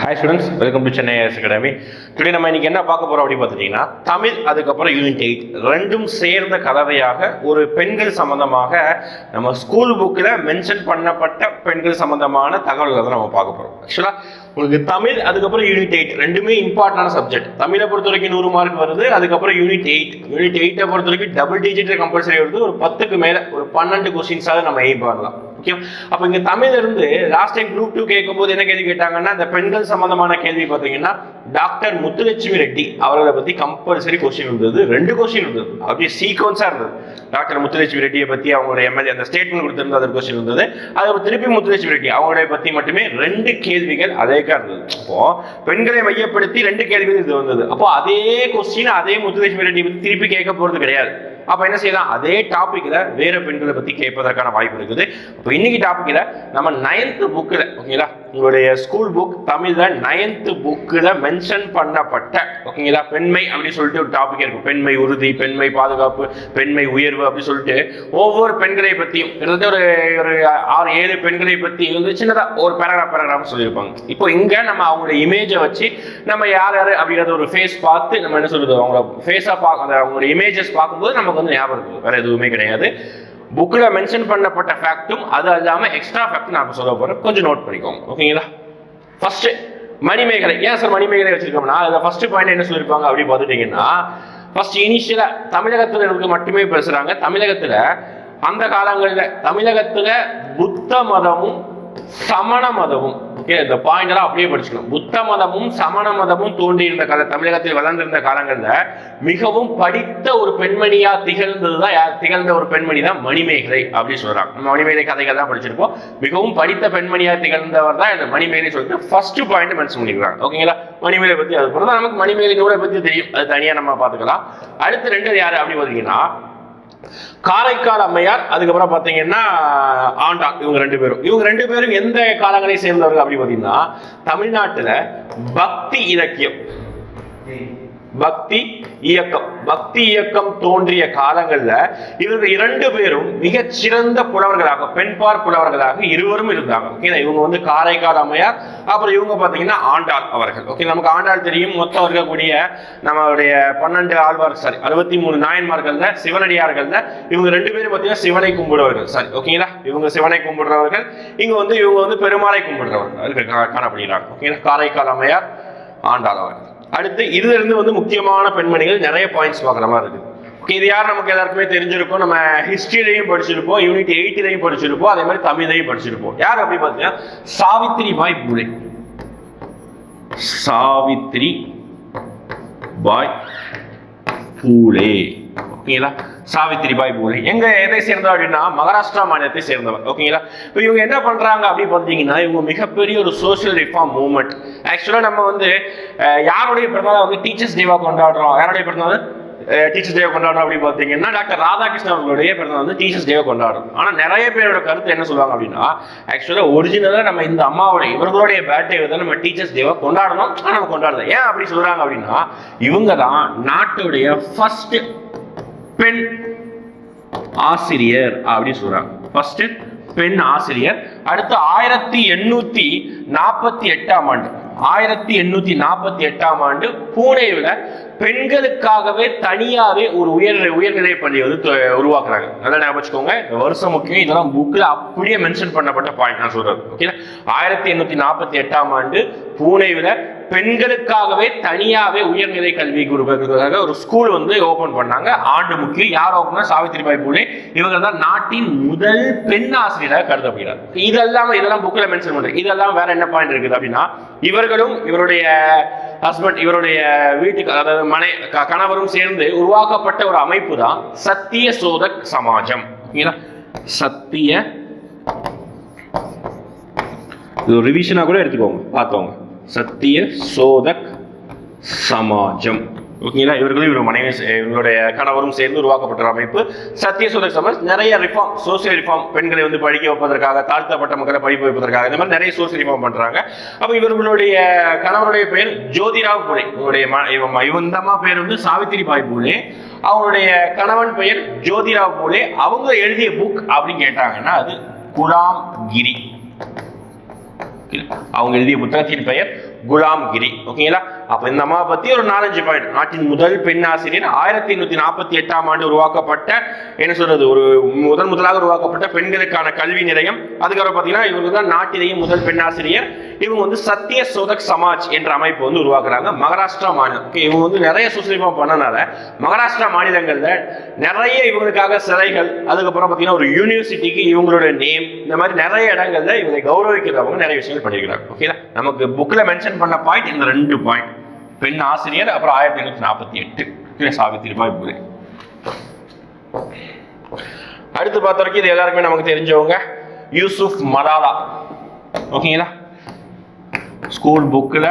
Hi students welcome to Chennai IAS academy today நம்ம இன்னைக்கு என்ன பார்க்க போகிறோம் அப்படின்னு பார்த்துட்டிங்கன்னா தமிழ் அதுக்கப்புறம் யூனிட் எயிட் ரெண்டும் சேர்ந்த கலவையாக ஒரு பெண்கள் சம்மந்தமாக நம்ம ஸ்கூல் புக்கில் மென்ஷன் பண்ணப்பட்ட பெண்கள் சம்மந்தமான தகவல்களை தான் நம்ம பார்க்க போகிறோம் ஆக்சுவலாக உங்களுக்கு தமிழ் அதுக்கப்புறம் யூனிட் எயிட் ரெண்டுமே இம்பார்ட்டன்டான சப்ஜெக்ட் தமிழை பொறுத்த வரைக்கும் நூறு மார்க் வருது அதுக்கப்புறம் யூனிட் எயிட் யூனிட் எயிட்டை பொறுத்த வரைக்கும் டபுள் டிஜிட் கம்பல்சரி வருது. ஒரு பத்துக்கு மேலே ஒரு பன்னெண்டு கொஸ்டின்ஸாவது நம்ம எய்ம் பண்ணலாம். ஓகே அப்போ இங்கே தமிழ்ல இருந்து லாஸ்ட் டைம் குரூப் டூ கேட்கும்போது என்ன கேள்வி கேட்டாங்கன்னா இந்த பெண்கள் சம்பந்தமான கேள்வி பார்த்தீங்கன்னா டாக்டர் முத்துலட்சுமி ரெட்டி அவர்களை பற்றி கம்பல்சரி கொஸ்டின் இருந்தது ரெண்டு கொஸ்டின் இருந்தது. அப்படியே சீக்வன்ஸாக இருந்தது. டாக்டர் முத்துலட்சுமி ரெட்டியை பற்றி அவங்களோட எம்எல்ஏ அந்த ஸ்டேட்மெண்ட் கொடுத்துருந்தது ஒரு கொஸ்டின் இருந்தது. அது திருப்பி முத்துலட்சுமி ரெட்டி அவங்களுடைய பற்றி மட்டுமே ரெண்டு கேள்விகள் அதேக்கா இருந்தது. அப்போ பெண்களை மையப்படுத்தி ரெண்டு கேள்விகள் இது வந்தது. அப்போ அதே கொஸ்டின் அதே முத்துலட்சுமி ரெட்டி பற்றி திருப்பி கேட்க போகிறது கிடையாது. அப்போ என்ன செய்யலாம்? அதே டாப்பிக்கில் வேறு பெண்களை பற்றி கேட்பதற்கான வாய்ப்பு இருக்குது. அப்போ இன்னைக்கு டாப்பிக்கில் நம்ம நைன்த்து புக்கில் ஓகேங்களா உங்களுடைய ஸ்கூல் புக் தமிழ்ல நைன்த்து புக்கில் மென்ஷன் பண்ணப்பட்ட ஓகேங்களா பெண்மை அப்படின்னு சொல்லிட்டு ஒரு டாபிக் இருக்கும் பெண்மை உறுதி பெண்மை பாதுகாப்பு பெண்மை உயர்வு அப்படின்னு சொல்லிட்டு ஒவ்வொரு பெண்களை பற்றியும் கிட்டத்தட்ட ஒரு ஒரு ஆறு ஏழு பெண்களை பற்றி வந்து சின்னதாக ஒரு பேராகிராஃப் பேராகிராஃப் சொல்லியிருப்பாங்க. இப்போ இங்கே நம்ம அவங்களோட இமேஜை வச்சு நம்ம யார் யார் அப்படிங்கிறத ஒரு ஃபேஸ் பார்த்து நம்ம என்ன சொல்கிறது அவங்களோட ஃபேஸாக பார்க்க அந்த அவங்களோட இமேஜஸ் பார்க்கும்போது நமக்கு வந்து ஞாபகம் இருக்குது. வேறு எதுவுமே கிடையாது. புக்கில் மென்ஷன் பண்ணப்பட்ட ஃபேக்ட்டும் அது இல்லாமல் எக்ஸ்ட்ரா ஃபேக்ட் நான் சொல்ல போகிறேன் கொஞ்சம் நோட் பண்ணிக்கோங்க. ஓகேங்களா ஃபர்ஸ்ட் மணிமேகலை. ஏன் சார் மணிமேகலை வச்சிருக்கோம்னா அதில் ஃபர்ஸ்ட் பாயிண்ட் என்ன சொல்லியிருப்பாங்க அப்படி பார்த்துட்டீங்கன்னா ஃபர்ஸ்ட் இனிஷியலாக தமிழகத்தில் இருக்கு மட்டுமே பேசுகிறாங்க தமிழகத்தில் அந்த காலங்களில் தமிழகத்தில் புத்த மதமும் சமண மதமும் இந்த பாயிண்டெல்லாம் அப்படியே படிச்சுக்கணும். புத்த மதமும் சமண மதமும் தோன்றியிருந்த கால தமிழகத்தில் வளர்ந்திருந்த காலங்கள்ல மிகவும் படித்த ஒரு பெண்மணியா திகழ்ந்ததுதான் யார்? திகழ்ந்த ஒரு பெண்மணி தான் மணிமேகலை அப்படின்னு சொல்றாங்க. நம்ம மணிமேகலை கதைகள் தான் படிச்சிருப்போம். மிகவும் படித்த பெண்மணியா திகழ்ந்தவர் தான் இந்த மணிமேகலை சொல்லிட்டு ஃபர்ஸ்ட் பாயிண்ட் மென்ஷன் பண்ணிருக்காங்க ஓகேங்களா மணிமேகலை பத்தி அது பிறகு நமக்கு மணிமேலை நூலை பத்தி தெரியும். அது தனியா நம்ம பாத்துக்கலாம் அடுத்து ரெண்டு யாரு அப்படி பார்த்தீங்கன்னா காரைக்கால் அம்மையார் அதுக்கப்புறம் பார்த்தீங்கன்னா ஆண்டா இவங்க ரெண்டு பேரும். இவங்க ரெண்டு பேரும் எந்த காலங்களை சேர்ந்தவர்கள் அப்படின்னு பார்த்தீங்கன்னா தமிழ்நாட்டில் பக்தி இலக்கியம். பக்தி இயக்கம். பக்தி இயக்கம் தோன்றிய காலங்கள்ல இவங்க இரண்டு பேரும் மிகச்சிறந்த புலவர்களாக பெண்பார் புலவர்களாக இருவரும் இருந்தாங்க. ஓகேங்களா இவங்க வந்து காரைக்கால் அம்மையார் அப்புறம் இவங்க பார்த்தீங்கன்னா ஆண்டாள் அவர்கள். ஓகே நமக்கு ஆண்டாள் தெரியும். மொத்தம் இருக்கக்கூடிய நம்மளுடைய பன்னெண்டு ஆழ்வார் சாரி அறுபத்தி மூணு நாயன்மார்கள்ல சிவனடியார்கள்ல இவங்க ரெண்டு பேரும் பார்த்தீங்கன்னா சிவனை கும்பிடுவார்கள் சாரி ஓகேங்களா இவங்க சிவனை கும்பிடுறவர்கள். இங்க வந்து இவங்க வந்து பெருமாளை கும்பிடுறவர்கள். கா- காணப்படுகிறாங்க ஓகேங்களா காரைக்கால் அம்மையார் ஆண்டாள் அவர்கள். அடுத்து இதுல இருந்து வந்து முக்கியமான பெண்மணிகள் நிறைய பாயிண்ட்ஸ் பார்க்குற மாதிரி இருக்குது ஓகே இது யார் நமக்கு எல்லாருக்குமே தெரிஞ்சிருக்கும்? நம்ம ஹிஸ்டரியிலையும் படிச்சிருப்போம் யூனிட் எயிட்டிலையும் படிச்சிருப்போம் அதே மாதிரி தமிழையும் படிச்சிருப்போம். யார் அப்படி பார்த்தீங்கன்னா சாவித்ரி பாய் பூலே சாவித்ரி பாய் பூலே ஓகேங்களா சாவித்ரி பாய் பூலே. எங்க எதை சேர்ந்தவர் அப்படின்னா மகாராஷ்டிரா மாநிலத்தை சேர்ந்தவர் ஓகேங்களா இப்போ இவங்க என்ன பண்றாங்க அப்படின்னு பார்த்தீங்கன்னா இவங்க மிகப்பெரிய ஒரு சோஷியல் ரிஃபார்ம் மூவ்மெண்ட் ஆக்சுவலாக நம்ம வந்து யாருடைய பிறந்தாலும் வந்து டீச்சர்ஸ் டேவா கொண்டாடுறோம்? யாருடைய பிறந்தாலும் டீச்சர்ஸ் டே கொண்டாடுறோம் அப்படின்னு பார்த்தீங்கன்னா டாக்டர் ராதாகிருஷ்ணன் அவர்களுடைய பிறந்த வந்து டீச்சர்ஸ் டே கொண்டாடுறோம். ஆனால் நிறைய பேரோட கருத்து என்ன சொல்லுவாங்க அப்படின்னா ஆக்சுவலாக ஒரிஜினலாக நம்ம இந்த அம்மாவுடைய இவர்களுடைய பர்த்டே தான் நம்ம டீச்சர்ஸ் டேவை கொண்டாடணும். ஆனால் நம்ம கொண்டாடுறது ஏன் அப்படி சொல்கிறாங்க அப்படின்னா இவங்க தான் நாட்டுடைய ஃபர்ஸ்ட் பெண் ஆசிரியர் அப்படின்னு சொல்றாங்க. ஃபர்ஸ்ட் பெண் ஆசிரியர். அடுத்து ஆயிரத்தி எண்ணூத்தி நாற்பத்தி எட்டாம் ஆண்டு. ஆயிரத்தி எண்ணூத்தி நாற்பத்தி எட்டாம் ஆண்டு பூனேவில் பெண்களுக்காகவே தனியாவே ஒரு உயர் உயர்நிலை பள்ளி வந்து உருவாக்குறாங்க. நல்லா ஞாபகம் வச்சுக்கோங்க. வருஷம் முக்கியம் இதெல்லாம் புக்கில் அப்படியே மென்ஷன் பண்ணப்பட்ட பாயிண்ட் நான் சொல்றது ஓகேங்களா ஆயிரத்தி எண்ணூத்தி நாற்பத்தி எட்டாம் ஆண்டு பூனேவில் பெண்களுக்காகவே தனியாகவே உயர்நிலை கல்வி கொடுக்கறதுக்காக ஒரு ஸ்கூல் வந்து ஓபன் பண்ணாங்க. ஆண்டு முக்கியம். யார் ஓப்பன் சாவித்ரிபாய் பூலே இவங்க தான் நாட்டின் முதல் பெண் ஆசிரியராக கருதப்படுகிறார். இதெல்லாம் இதெல்லாம் புக்கில் மென்ஷன் பண்ணுறது இதெல்லாம் வேற என்ன பாயிண்ட் இருக்குது அப்படின்னா இவர்களும் இவருடைய ஹஸ்பண்ட் இவருடைய வீட்டுக்கு அதாவது மனை க- கணவரும் சேர்ந்து உருவாக்கப்பட்ட ஒரு அமைப்பு தான் சத்திய சோதக் சமாஜம். சத்திய இது ஒரு ரிவிஷனா கூட எடுத்துக்கோங்க. பார்த்தோங்க சத்திய சோதக் சமாஜம். ஓகேங்களா? இவர்களும் இவர் மனைவி சே- இவங்களுடைய கணவரும் சேர்ந்து உருவாக்கப்பட்ட அமைப்பு. சத்திய சோதக் சமாஜ் நிறைய ரிஃபார்ம் சோசியல் ரிஃபார்ம் பெண்களை வந்து படிக்க வைப்பதற்காக தாழ்த்தப்பட்ட மக்களை படிப்பு வைப்பதற்காக இந்த மாதிரி நிறைய சோசியல் ரிஃபார்ம் பண்றாங்க. அப்ப இவர்களுடைய கணவருடைய பெயர் ஜோதிராவ் புனே. இவருடைய ம- இவ- பேர் வந்து சாவித்திரி பாய் புனே. அவருடைய கணவன் பெயர் ஜோதிராவ் புனே. அவங்க எழுதிய புக் அப்படின்னு கேட்டாங்கன்னா அது குலாம் கிரி. அவங்க எழுதிய புத்தகத்தின் பெயர் குலாம் கிரி ஓகேங்களா? அப்ப இந்த அம்மா பத்தி ஒரு நாலஞ்சு பாயிண்ட் நாட்டின் முதல் பெண் ஆசிரியர் ஆயிரத்தி எண்ணூத்தி நாற்பத்தி எட்டாம் ஆண்டு உருவாக்கப்பட்ட என்ன சொல்றது ஒரு முதன் முதலாக உருவாக்கப்பட்ட பெண்களுக்கான கல்வி நிலையம். அதுக்கப்புறம் பாத்தீங்கன்னா இவங்க தான் நாட்டிலேயே முதல் பெண் ஆசிரியர் இவங்க வந்து சத்திய சோதக் சமாஜ் என்ற அமைப்பு வந்து உருவாக்குறாங்க. மகாராஷ்டிரா மாநிலம். இவங்க வந்து நிறைய சுசீபம் பண்ணனால மகாராஷ்டிரா மாநிலங்கள்ல நிறைய இவங்களுக்காக சிலைகள் அதுக்கப்புறம் பாத்தீங்கன்னா ஒரு யூனிவர்சிட்டிக்கு இவங்களோட நேம் இந்த மாதிரி நிறைய இடங்கள்ல இவங்களை கௌரவிக்கிறவங்க நிறைய விஷயங்கள் பண்ணியிருக்கிறாங்க. ஓகேங்களா நமக்கு புக்ல மென்ஷன் பண்ண பாயிண்ட் இந்த ரெண்டு பாயிண்ட் பெண் ஆசிரியர் அப்புறம் ஆயிரத்தி எண்ணூத்தி நாற்பத்தி எட்டு. சாவித்திரி பாய் அடுத்து பார்த்த வரைக்கும் இது எல்லாருக்குமே நமக்கு தெரிஞ்சவங்க யூசுப் மலாலா. ஓகேங்களா? ஸ்கூல் புக்கில்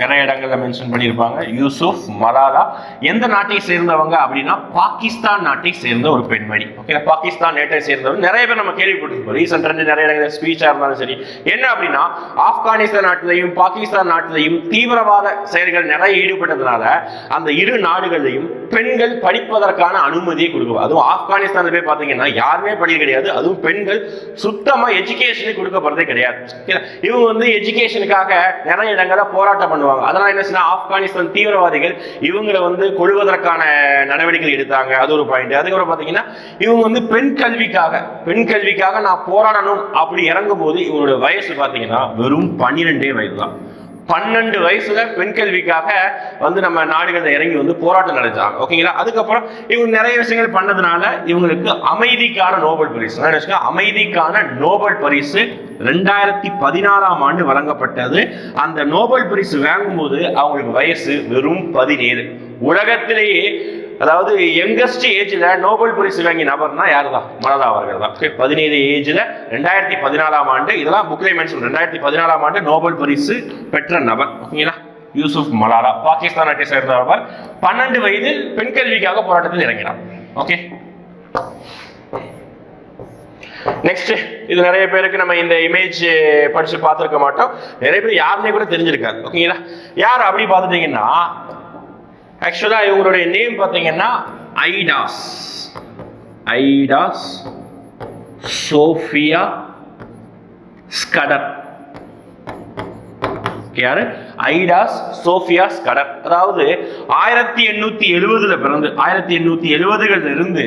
நிறைய இடங்கள்ல மென்ஷன் பண்ணியிருப்பாங்க. யூசுப் மலாலா எந்த நாட்டை சேர்ந்தவங்க அப்படின்னா பாகிஸ்தான் நாட்டை சேர்ந்த ஒரு பெண்மணி. ஓகே பாகிஸ்தான் நாட்டை சேர்ந்தவங்க நிறைய பேர் நம்ம கேள்விப்பட்டிருப்போம். ரீசெண்ட் நிறைய இடங்கள் ஸ்பீச்சாக இருந்தாலும் சரி. என்ன அப்படின்னா ஆப்கானிஸ்தான் நாட்டிலையும் பாகிஸ்தான் நாட்டிலையும் தீவிரவாத செயல்கள் நிறைய ஈடுபட்டதுனால அந்த இரு நாடுகளையும் பெண்கள் படிப்பதற்கான அனுமதியை கொடுக்கும் அதுவும் ஆப்கானிஸ்தான்ல போய் பார்த்தீங்கன்னா யாருமே படிக்க கிடையாது. அதுவும் பெண்கள் சுத்தமாக எஜுகேஷனுக்கு கொடுக்கப்படுறதே கிடையாது. இவங்க வந்து எஜுகேஷனுக்காக நிறைய இடங்களில் போராட்டம் பண்ணுவாங்க. அதனால என்ன ஆப்கானிஸ்தான் தீவிரவாதிகள் இவங்களை வந்து கொள்வதற்கான நடவடிக்கை எடுத்தாங்க. அது ஒரு பாயிண்ட் அதுக்கப்புறம் பாத்தீங்கன்னா இவங்க வந்து பெண் கல்விக்காக பெண் கல்விக்காக நான் போராடணும் அப்படி இறங்கும் போது இவங்களோட வயசு பாத்தீங்கன்னா வெறும் பன்னிரெண்டே வயது தான் பன்னெண்டு வயசுல பெண் கல்விக்காக வந்து நம்ம நாடுகளில் இறங்கி வந்து போராட்டம் நடத்தாங்க ஓகேங்களா அதுக்கப்புறம் இவங்க நிறைய விஷயங்கள் பண்ணதுனால இவங்களுக்கு அமைதிக்கான நோபல் பரிசு. அமைதிக்கான நோபல் பரிசு ரெண்டாயிரத்தி பதினாறாம் ஆண்டு வழங்கப்பட்டது. அந்த நோபல் பரிசு வாங்கும்போது அவங்களுக்கு வயசு வெறும் பதினேழு. உலகத்திலேயே அதாவது யங்கஸ்ட் ஏஜ்ல நோபல் பரிசு வாங்கிய நபர்னா யாரு தான் மலதா அவர்கள் தான் பதினேழு ஏஜ்ல ரெண்டாயிரத்தி பதினாலாம் ஆண்டு இதெல்லாம் புக்லேயே மென்ஷன் ரெண்டாயிரத்தி பதினாலாம் ஆண்டு நோபல் பரிசு பெற்ற நபர். ஓகேங்களா யூசுப் மலாலா பாகிஸ்தான் நாட்டை சேர்ந்த நபர். பன்னெண்டு வயதில் பெண் கல்விக்காக போராட்டத்தில் இறங்கினார். ஓகே நெக்ஸ்ட் இது நிறைய பேருக்கு நம்ம இந்த இமேஜ் படிச்சு பார்த்துருக்க மாட்டோம். நிறைய பேர் யாருன்னே கூட தெரிஞ்சிருக்காது. ஓகேங்களா யார் அப்படி பார்த்துட்டீங்கன்னா ஆக்சுவலா இவங்களுடைய நேம் பார்த்தீங்கன்னா ஐடாஸ் ஐடாஸ் சோஃபியா ஸ்கடர் யாரு? ஐடாஸ் சோஃபியாஸ் கடர் அதாவது ஆயிரத்தி எண்ணூத்தி எழுபதுல பிறந்து ஆயிரத்தி எண்ணூத்தி எழுபதுகள்ல இருந்து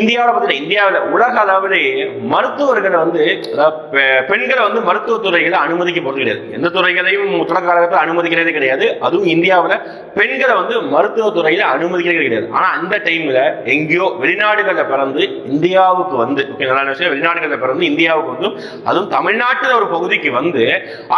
இந்தியாவில் பார்த்தீங்கன்னா இந்தியாவில் உலக அளவிலேயே மருத்துவர்களை வந்து பெண்களை வந்து மருத்துவ துறைகளை அனுமதிக்கப்படுறது கிடையாது. எந்த துறைகளையும் தொடக்க காலத்தில் அனுமதிக்கிறதே கிடையாது. அதுவும் இந்தியாவில் பெண்களை வந்து மருத்துவ துறையில அனுமதிக்கிறதே கிடையாது. ஆனா அந்த டைம்ல எங்கேயோ வெளிநாடுகளில் பிறந்து இந்தியாவுக்கு வந்து ஓகே விஷயம் வெளிநாடுகளில் பிறந்து இந்தியாவுக்கு வந்து அதுவும் தமிழ்நாட்டில் ஒரு பகுதிக்கு வந்து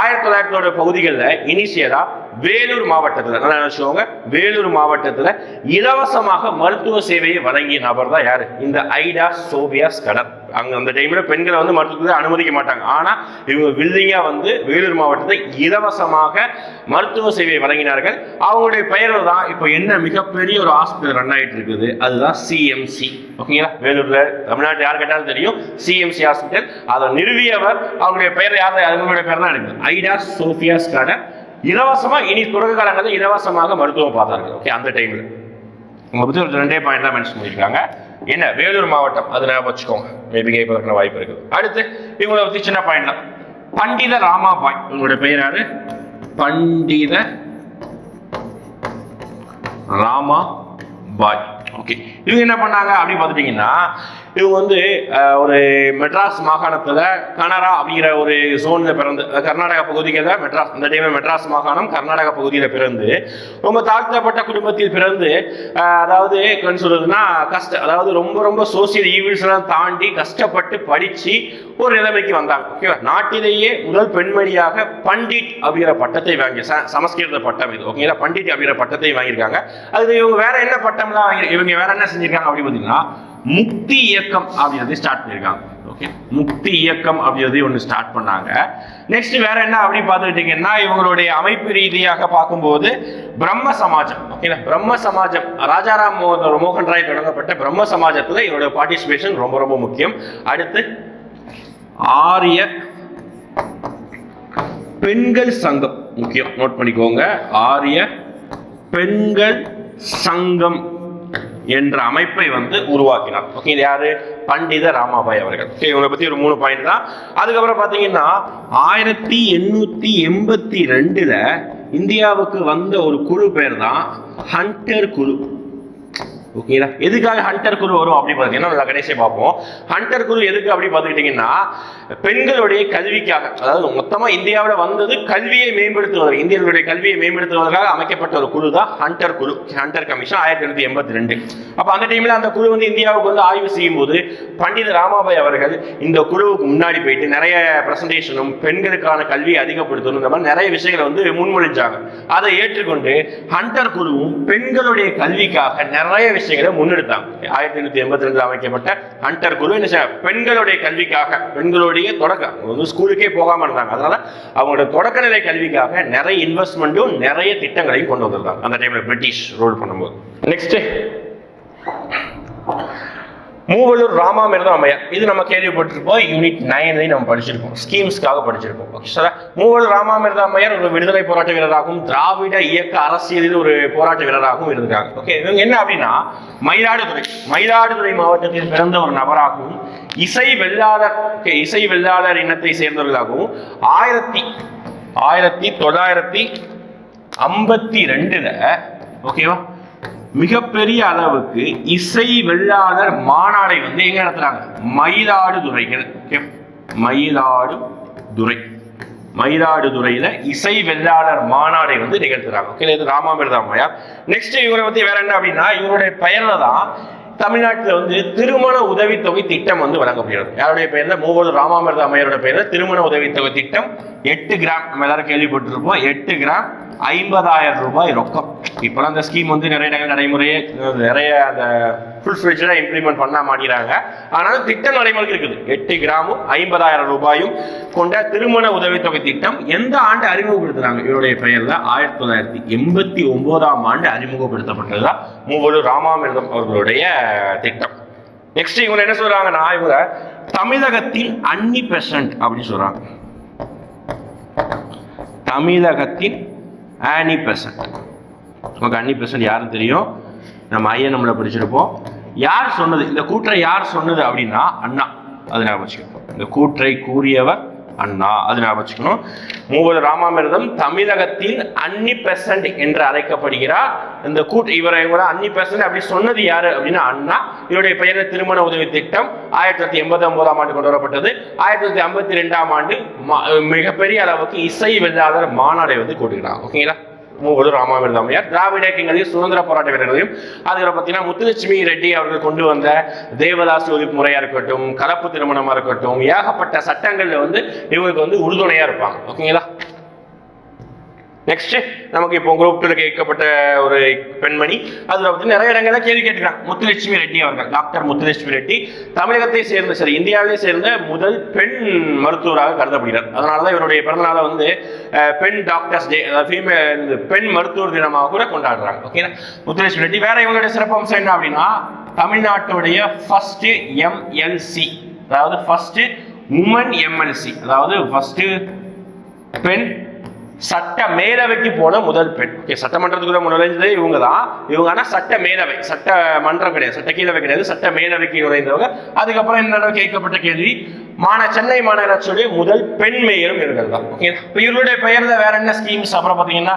ஆயிரத்தி தொள்ளாயிரத்தோட பகுதிகளில் ஈஸியரா வேலூர் மாவட்டத்தில். நல்லா நினைச்சுக்கோங்க வேலூர் மாவட்டத்தில் இலவசமாக மருத்துவ சேவையை வழங்கிய நபர் தான் யாரு? இந்த ஐடா சோபியா ஸ்கடர் அங்க அந்த டைம்ல பெண்களை வந்து மருத்துவத்தை அனுமதிக்க மாட்டாங்க. ஆனா இவங்க வில்லிங்கா வந்து வேலூர் மாவட்டத்தை இலவசமாக மருத்துவ சேவையை வழங்கினார்கள். அவங்களுடைய பெயர் தான் இப்போ என்ன மிகப்பெரிய ஒரு ஹாஸ்பிட்டல் ரன் ஆயிட்டு இருக்குது. அதுதான் சிஎம்சி ஓகேங்களா வேலூர்ல தமிழ்நாட்டில் யார் கேட்டாலும் தெரியும். சிஎம்சி ஹாஸ்பிட்டல் அதை நிறுவியவர் அவருடைய பெயர் யார்? அவங்களுடைய பேர் தான் இருக்குது ஐடா சோஃபியா ஸ்கடர் இலவசமா இனி தொடக்க காலங்களில் இலவசமாக மருத்துவம் பார்த்தார்கள். ஓகே அந்த டைம்ல உங்களை பத்தி ரெண்டே பாயிண்ட் தான் மென்ஷன் பண்ணியிருக்காங்க. என்ன? வேலூர் மாவட்டம். அது ஞாபகம் வச்சுக்கோங்க. மேபி கேட்பதற்கான வாய்ப்பு இருக்குது. அடுத்து இவங்களை பத்தி சின்ன பாயிண்ட் தான். பண்டித ராமாபாய். உங்களுடைய பெயர் யாரு? பண்டித ராமா பாய் ஓகே இவங்க என்ன பண்ணாங்க அப்படின்னு பார்த்துட்டீங்கன்னா இவங்க வந்து ஒரு மெட்ராஸ் மாகாணத்தில் கனரா அப்படிங்கிற ஒரு சோனில் பிறந்து கர்நாடகா பகுதியில் மெட்ராஸ் அந்த டைம்ல மெட்ராஸ் மாகாணம் கர்நாடகா பகுதியில் பிறந்து ரொம்ப தாழ்த்தப்பட்ட குடும்பத்தில் பிறந்து அதாவது என்ன சொல்றதுன்னா கஷ்ட அதாவது ரொம்ப ரொம்ப சோசியல் ஈவில்ஸ்லாம் எல்லாம் தாண்டி கஷ்டப்பட்டு படித்து ஒரு நிலைமைக்கு வந்தாங்க. ஓகேவா நாட்டிலேயே முதல் பெண்மணியாக பண்டிட் அப்படிங்கிற பட்டத்தை வாங்கி சமஸ்கிருத பட்டம் இது. ஓகேங்களா பண்டிட் அப்படிங்கிற பட்டத்தை வாங்கியிருக்காங்க. அது இவங்க வேற என்ன பட்டம்லாம் வாங்கி இவங்க வேற என்ன செஞ்சிருக்காங்க அப்படின்னு பார்த்தீங்கன்னா முக்தி இயக்கம் அப்படிங்கிறத ஸ்டார்ட் பண்ணியிருக்காங்க. ஓகே முக்தி இயக்கம் அப்படின்றதையும் ஒன்று ஸ்டார்ட் பண்ணாங்க. நெக்ஸ்ட் வேற என்ன அப்படி பார்த்துக்கிட்டிங்கன்னா இவங்களுடைய அமைப்பு ரீதியாக பார்க்கும்போது பிரம்ம சமாஜம். ஓகேங்களா பிரம்ம சமாஜம். ராஜாராம் மோகன் மோகன் ராய் தொடங்கப்பட்ட பிரம்ம சமாஜத்தில் இவருடைய பார்ட்டிசிபேஷன் ரொம்ப ரொம்ப முக்கியம். அடுத்து ஆரிய பெண்கள் சங்கம். முக்கியம். நோட் பண்ணிக்கோங்க. ஆரிய பெண்கள் சங்கம். என்ற அமைப்பை வந்து உருவாக்கினார். ஓகே இது யாரு? பண்டித ராமாபாய் அவர்கள். ஓகே இவங்களை பத்தி ஒரு மூணு பாயிண்ட் தான். அதுக்கப்புறம் பாத்தீங்கன்னா ஆயிரத்தி எண்ணூத்தி எண்பத்தி ரெண்டுல இந்தியாவுக்கு வந்த ஒரு குழு பேர் தான் ஹண்டர் குழு. ஓகேங்களா எதுக்காக ஹண்டர் குரு வரும் அப்படி பார்த்தீங்கன்னா கடைசியை பார்ப்போம். ஹண்டர் குரு எதுக்கு அப்படி பார்த்துக்கிட்டிங்கன்னா பெண்களுடைய கல்விக்காக. அதாவது மொத்தமாக இந்தியாவில் வந்தது கல்வியை மேம்படுத்துவதற்கு இந்தியர்களுடைய கல்வியை மேம்படுத்துவதற்காக அமைக்கப்பட்ட ஒரு குழு தான் ஹண்டர் குழு ஹண்டர் கமிஷன் ஆயிரத்தி எண்ணூற்றி எண்பத்தி ரெண்டு. அப்போ அந்த டைமில் அந்த குழு வந்து இந்தியாவுக்கு வந்து ஆய்வு செய்யும் போது பண்டித ராமாபாய் அவர்கள் இந்த குழுவுக்கு முன்னாடி போயிட்டு நிறைய பிரசன்டேஷனும் பெண்களுக்கான கல்வியை அதிகப்படுத்தணும் இந்த மாதிரி நிறைய விஷயங்களை வந்து முன்மொழிஞ்சாங்க. அதை ஏற்றுக்கொண்டு ஹண்டர் குழுவும் பெண்களுடைய கல்விக்காக நிறைய விஷயங்களை முன்னெடுத்தாங்க ஆயிரத்தி எண்ணூத்தி எண்பத்தி ரெண்டு அமைக்கப்பட்ட அண்டர் குழு என்ன செய்ய- பெண்களுடைய கல்விக்காக பெண்களுடைய தொடக்கம் வந்து ஸ்கூலுக்கே போகாம இருந்தாங்க. அதனால அவங்களோட தொடக்க நிலை கல்விக்காக நிறைய இன்வெஸ்ட்மெண்ட்டும் நிறைய திட்டங்களையும் கொண்டு வந்திருந்தாங்க. அந்த டைம்ல பிரிட்டிஷ் ரூல் பண்ணும்போது. நெக்ஸ்ட் மூவலூர் ராமாமிர்தம் அம்மையார் இது நம்ம கேள்விப்பட்டிருப்போம். யூனிட் நைன்லையும் நம்ம படிச்சிருப்போம் ஸ்கீம்ஸ்க்காக படிச்சிருப்போம் ஓகே சார் மூவலூர் ராமாமிர்த அம்மையார் ஒரு விடுதலை போராட்ட வீரராகவும் திராவிட இயக்க அரசியலில் ஒரு போராட்ட வீரராகவும் இருந்திருக்காங்க ஓகே இவங்க என்ன அப்படின்னா மயிலாடுதுறை மயிலாடுதுறை மாவட்டத்தில் பிறந்த ஒரு நபராகவும் இசை வெள்ளாளர் இசை வெள்ளாளர் இனத்தை சேர்ந்தவர்களாகவும் ஆயிரத்தி ஆயிரத்தி தொள்ளாயிரத்தி ஐம்பத்தி ரெண்டுல ஓகேவா மிகப்பெரிய அளவுக்கு இசை வெள்ளாளர் மாநாடை வந்து எங்க நடத்துறாங்க? மயிலாடுதுறை மயிலாடுதுறை மயிலாடுதுறையில இசை வெள்ளாளர் மாநாடை வந்து நிகழ்த்துறாங்க. ஓகே இது ராமாமிர்த அம்மையார் நெக்ஸ்ட் இவரை பத்தி வேற என்ன அப்படின்னா இவருடைய பெயர்ல தான் தமிழ்நாட்டில் வந்து திருமண உதவித்தொகை திட்டம் வந்து வழங்கப்படுகிறது. யாருடைய பெயர்ல? மூவர் ராமாமிர்த அம்மையாரோட பெயர்ல திருமண உதவித்தொகை திட்டம். எட்டு கிராம் நம்ம எல்லாரும் கேள்விப்பட்டிருப்போம். எட்டு கிராம் ஐம்பதாயிரம் ரூபாய் ரொக்கம். இப்போலாம் அந்த ஸ்கீம் வந்து நிறைய இடங்கள் நடைமுறையே நிறைய அந்த ஃபுல் ஃபிளெஜாக இம்ப்ளிமெண்ட் பண்ண மாட்டேங்கிறாங்க. ஆனாலும் திட்டம் நடைமுறைக்கு இருக்குது. எட்டு கிராமும் ஐம்பதாயிரம் ரூபாயும் கொண்ட திருமண உதவித்தொகை திட்டம் எந்த ஆண்டு அறிமுகப்படுத்துறாங்க? இவருடைய பெயரில் ஆயிரத்தி தொள்ளாயிரத்தி எண்பத்தி ஒன்பதாம் ஆண்டு அறிமுகப்படுத்தப்பட்டதுதான் மூவலூர் ராமாமிர்தம் அவர்களுடைய திட்டம். நெக்ஸ்ட் இவங்க என்ன சொல்றாங்கன்னா இவங்க தமிழகத்தின் அன்னி பெசன்ட் அப்படின்னு சொல்றாங்க. தமிழகத்தின் ஆனி பெசன்ட் நமக்கு அன்னி பெசன்ட் யாருன்னு தெரியும்? நம்ம ஐயன் நம்மளை படிச்சிருப்போம். யார் சொன்னது? இந்த கூற்றை யார் சொன்னது அப்படின்னா அண்ணா. அது ஞாபகம் வச்சுக்கணும் இந்த கூற்றை கூறியவர் அண்ணா. அது ஞாபகம் வச்சுக்கணும். மூவர் ராமாமிர்தம் தமிழகத்தின் அன்னி பெசன்ட் என்று அழைக்கப்படுகிறார். இந்த கூட்டு இவரை கூட அன்னி பெசன்ட் அப்படி சொன்னது யாரு அப்படின்னா அண்ணா. இவருடைய பெயரில் திருமண உதவி திட்டம் ஆயிரத்தி தொள்ளாயிரத்தி எண்பத்தி ஒன்பதாம் ஆண்டு கொண்டு வரப்பட்டது ஆயிரத்தி தொள்ளாயிரத்தி ஐம்பத்தி ரெண்டாம் ஆண்டு மிகப்பெரிய அளவுக்கு இசை வெள்ளாளர் மாநாடை வந்து கூட்டுகிறான் ஓகேங்களா? மூவரு அம்மையார் திராவிட இயக்கங்களையும் சுதந்திர போராட்ட வீரர்களையும் அதுல பார்த்தீங்கன்னா முத்துலட்சுமி ரெட்டி அவர்கள் கொண்டு வந்த தேவதாஸ் ஒழிப்பு முறையா இருக்கட்டும் கலப்பு திருமணமா இருக்கட்டும் ஏகப்பட்ட சட்டங்கள்ல வந்து இவங்களுக்கு வந்து உறுதுணையா இருப்பாங்க. ஓகேங்களா? நெக்ஸ்ட் நமக்கு இப்போ குரூப் டூல கேட்கப்பட்ட ஒரு பெண்மணி. அதுல வந்து நிறைய இடங்கள்ல கேள்வி கேட்டுக்கிறாங்க முத்துலட்சுமி ரெட்டி அவர்கள் டாக்டர் முத்துலட்சுமி ரெட்டி. தமிழகத்தை சேர்ந்த சரி இந்தியாவிலே சேர்ந்த முதல் பெண் மருத்துவராக கருதப்படுகிறார். அதனாலதான் இவருடைய பிறந்தநாளை வந்து பெண் டாக்டர்ஸ் டே அதாவது ஃபீமேல் பெண் மருத்துவர் தினமாக கூட கொண்டாடுறாங்க. ஓகேனா முத்துலட்சுமி ரெட்டி வேற இவங்களுடைய சிறப்பம்சம் என்ன அப்படின்னா தமிழ்நாட்டுடைய ஃபர்ஸ்ட் எம்எல்சி அதாவது ஃபர்ஸ்ட் உமன் எம்எல்சி அதாவது ஃபர்ஸ்ட் பெண் சட்ட மேலவைக்கு போன முதல் பெண். ஓகே சட்டமன்றத்துக்குள்ள நுழைஞ்சது இவங்க தான் இவங்க ஆனால் சட்ட மேலவை சட்ட மன்றம் கிடையாது. சட்ட கீழவை கிடையாது. சட்ட மேலவைக்கு நுழைந்தவங்க அதுக்கப்புறம் இந்த கேட்கப்பட்ட கேள்வி. மான சென்னை மாநகராட்சியுடைய முதல் பெண் மேயரும் இவர்கள் தான் ஓகே இப்போ இவர்களுடைய தான் வேற என்ன ஸ்கீம்ஸ் அப்புறம் பார்த்தீங்கன்னா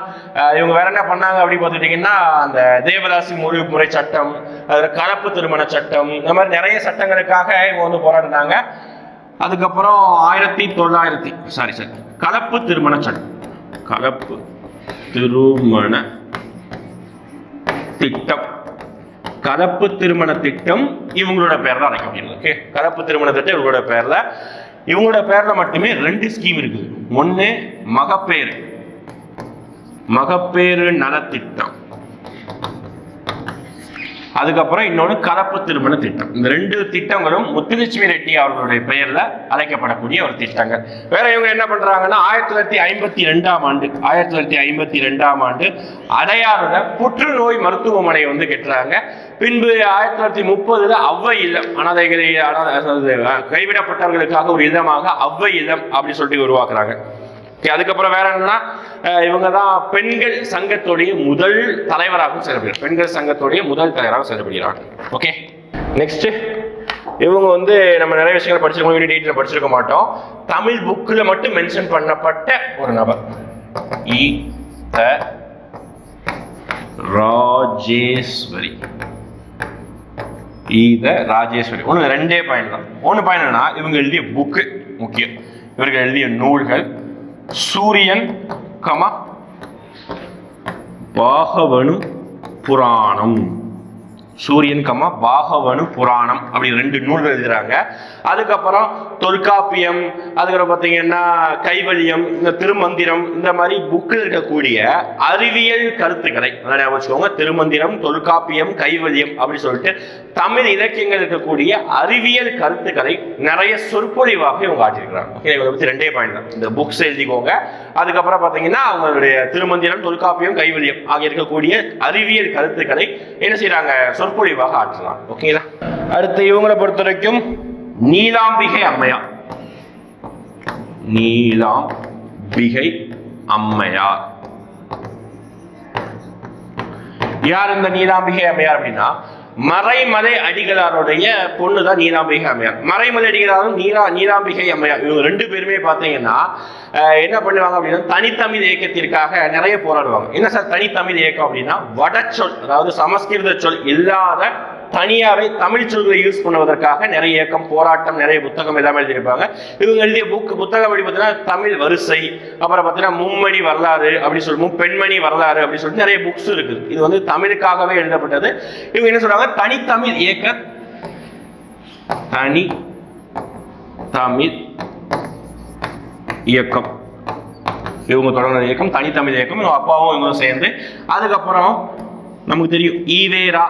இவங்க வேற என்ன பண்ணாங்க அப்படின்னு பார்த்துக்கிட்டிங்கன்னா அந்த தேவதாசி மொழி முறை சட்டம் அதில் கலப்பு திருமண சட்டம் இந்த மாதிரி நிறைய சட்டங்களுக்காக இவங்க வந்து போராடினாங்க. அதுக்கப்புறம் ஆயிரத்தி தொள்ளாயிரத்தி சாரி சார் கலப்பு திருமண சட்டம். கலப்பு திருமண திட்டம். கலப்பு திருமண திட்டம் இவங்களோட பேர்ல அழைக்கப்படுகிறது ஓகே கலப்பு திருமண திட்டம் இவங்களோட பேர்ல. இவங்களோட பேர்ல மட்டுமே ரெண்டு ஸ்கீம் இருக்குது. ஒன்று மகப்பேறு. மகப்பேறு நலத்திட்டம். அதுக்கப்புறம் இன்னொன்று கலப்பு திருமண திட்டம். இந்த ரெண்டு திட்டங்களும் முத்துலட்சுமி ரெட்டி அவர்களுடைய பெயரில் அழைக்கப்படக்கூடிய ஒரு திட்டங்கள். வேற இவங்க என்ன பண்றாங்கன்னா ஆயிரத்தி தொள்ளாயிரத்தி ஐம்பத்தி ரெண்டாம் ஆண்டு ஆயிரத்தி தொள்ளாயிரத்தி ஐம்பத்தி ரெண்டாம் ஆண்டு அடையாறுல புற்றுநோய் மருத்துவமனை வந்து கட்டுறாங்க. பின்பு ஆயிரத்தி தொள்ளாயிரத்தி முப்பதுல அவ்வை இல்லம் அனாதைகளை கைவிடப்பட்டவர்களுக்காக ஒரு இதமாக அவ்வை இல்லம் அப்படின்னு சொல்லிட்டு உருவாக்குறாங்க. அதுக்கப்புறம் வேற என்னன்னா இவங்க தான் பெண்கள் சங்கத்துடைய முதல் தலைவராகவும் செயல்படுகிறார். பெண்கள் சங்கத்துடைய முதல் தலைவராகவும் செயல்படுகிறார். ஓகே நெக்ஸ்ட் இவங்க வந்து நம்ம நிறைய விஷயங்கள் படிச்சிருக்கோம் யூனிட் எயிட்ல படிச்சிருக்க மாட்டோம். தமிழ் புக்கில் மட்டும் மென்ஷன் பண்ணப்பட்ட ஒரு நபர். இ த ராஜேஸ்வரி. இத ராஜேஸ்வரி. ஒன்று ரெண்டே பாயிண்ட் தான். ஒன்று பாயிண்ட் என்னன்னா இவங்க எழுதிய புக்கு முக்கியம். இவர்கள் எழுதிய நூல்கள் சூரியன் கமா பாகவனு புராணம். சூரியன் கமா பாகவனு புராணம் அப்படி ரெண்டு நூல்கள் எழுதுறாங்க. அதுக்கப்புறம் தொல்காப்பியம் அதுக்கப்புறம் பார்த்தீங்கன்னா கைவல்யம் இந்த திருமந்திரம் இந்த மாதிரி புக்கில் இருக்கக்கூடிய அறிவியல் கருத்துக்களை நல்லா ஞாபகம் வச்சுக்கோங்க. திருமந்திரம் தொல்காப்பியம் கைவல்யம் அப்படின்னு சொல்லிட்டு தமிழ் இலக்கியங்கள் இருக்கக்கூடிய அறிவியல் கருத்துக்களை நிறைய சொற்பொழிவாக இவங்க ஆற்றிருக்கிறாங்க இவங்களை பற்றி ரெண்டே பாயிண்ட் தான். இந்த புக்ஸ் எழுதிக்கோங்க. அதுக்கப்புறம் பார்த்தீங்கன்னா அவங்களுடைய திருமந்திரம் தொல்காப்பியம் கைவல்யம் ஆகிய இருக்கக்கூடிய அறிவியல் கருத்துக்களை என்ன செய்யறாங்க சொற்பொழிவாக ஆற்றலாம் ஓகேங்களா அடுத்து இவங்களை பொறுத்த வரைக்கும் நீலாம்பிகை அம்மையார். நீலாம்பிகை அம்மையார். யார் இந்த நீலாம்பிகை அம்மையார் அப்படின்னா மறைமலை அடிகளாருடைய பொண்ணு தான் நீராம்பிகை அம்மையார். மறைமலை அடிகளாரும் நீரா நீராம்பிகை அம்மையார். இவங்க ரெண்டு பேருமே பார்த்தீங்கன்னா என்ன பண்ணுவாங்க அப்படின்னா தனித்தமிழ் இயக்கத்திற்காக நிறைய போராடுவாங்க. என்ன சார் தனித்தமிழ் இயக்கம் அப்படின்னா வடச்சொல் அதாவது சமஸ்கிருத சொல் இல்லாத தனியாவே தமிழ் சொல்களை யூஸ் பண்ணுவதற்காக நிறைய இயக்கம் போராட்டம் நிறைய புத்தகம் எல்லாமே எழுதியிருப்பாங்க. இவங்க எழுதிய புக் புத்தகம் அப்படி பார்த்தீங்கன்னா தமிழ் வரிசை அப்புறம் பார்த்தீங்கன்னா மும்மணி வரலாறு அப்படின்னு சொல்லி பெண்மணி வரலாறு அப்படின்னு சொல்லிட்டு நிறைய புக்ஸ் இருக்குது. இது வந்து தமிழுக்காகவே எழுதப்பட்டது. இவங்க என்ன சொல்றாங்க? தனித்தமிழ் இயக்க தனி தமிழ் இயக்கம். இவங்க தொடர்ந்த இயக்கம் தனித்தமிழ் இயக்கம். இவங்க அப்பாவும் இவங்களும் சேர்ந்து அதுக்கப்புறம் நமக்கு தெரியும் ஈவேரா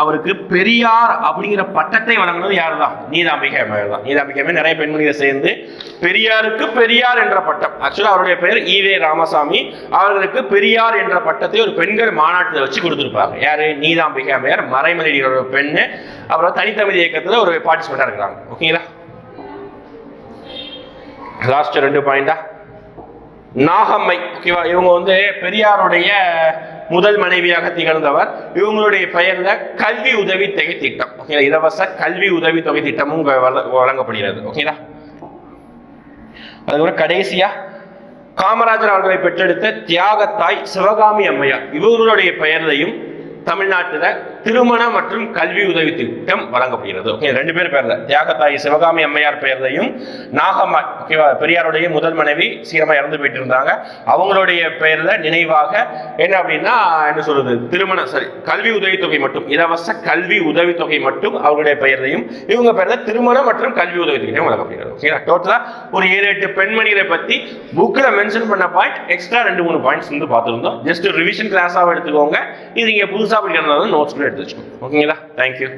அவருக்கு பெரியார் அப்படிங்கிற பட்டத்தை வழங்கினது யார் தான் நீதாம்பிகை அம்மையார் தான். நீதாம்பிகை அம்மையார் நிறைய பெண்மணிகள் சேர்ந்து பெரியாருக்கு பெரியார் என்ற பட்டம். ஆக்சுவலாக அவருடைய பெயர் ஈவே ராமசாமி. அவர்களுக்கு பெரியார் என்ற பட்டத்தை ஒரு பெண்கள் மாநாட்டில் வச்சு கொடுத்துருப்பாங்க. யார்? நீதாம்பிகை அம்மையார் மறைமலையோட பெண்ணு. அப்புறம் தனித்தமிழ் இயக்கத்தில் ஒரு பார்ட்டிசிபேட்டாக இருக்கிறாங்க. ஓகேங்களா லாஸ்ட் ரெண்டு பாயிண்டா நாகம்மை. ஓகேவா இவங்க வந்து பெரியாருடைய முதல் மனைவியாக திகழ்ந்தவர். இவங்களுடைய பெயர்ல கல்வி உதவி தொகை திட்டம். ஓகேங்களா இலவச கல்வி உதவி தொகை திட்டமும் இங்க வழங்கப்படுகிறது. ஓகேங்களா அதுக்கப்புறம் கடைசியா காமராஜர் அவர்களை பெற்றெடுத்த தியாகத்தாய் சிவகாமி அம்மையார். இவர்களுடைய பெயர்லையும் தமிழ்நாட்டில் திருமண மற்றும் கல்வி உதவி திட்டம் வழங்கப்படுகிறது. ஓகே ரெண்டு பேர் பெயர்ல தியாகத்தாய் சிவகாமி அம்மையார் பெயர்லையும் நாகம்மா ஓகேவா பெரியாருடைய முதல் மனைவி சீரமா இறந்து போயிட்டு இருந்தாங்க அவங்களுடைய பெயர்ல நினைவாக என்ன அப்படின்னா என்ன சொல்றது? திருமண சரி கல்வி உதவித்தொகை மட்டும் இலவச கல்வி உதவித்தொகை மட்டும் அவங்களுடைய பெயர்லையும் இவங்க பெயர்ல திருமண மற்றும் கல்வி உதவித்தொகை வழங்கப்படுகிறது. ஓகேங்களா டோட்டலா ஒரு ஏழு எட்டு பெண்மணிகளை பத்தி புக்ல மென்ஷன் பண்ண பாயிண்ட் எக்ஸ்ட்ரா ரெண்டு மூணு பாயிண்ட்ஸ் வந்து பார்த்துருந்தோம். ஜஸ்ட் ரிவிஷன் கிளாஸாக எடுத்துக்கோங்க. இது நீங்க புதுசாக படிக்கிறதுனால நோட்ஸ் எடுத்து வச்சுக்கோங்க ஓகேங்களா தேங்க்யூ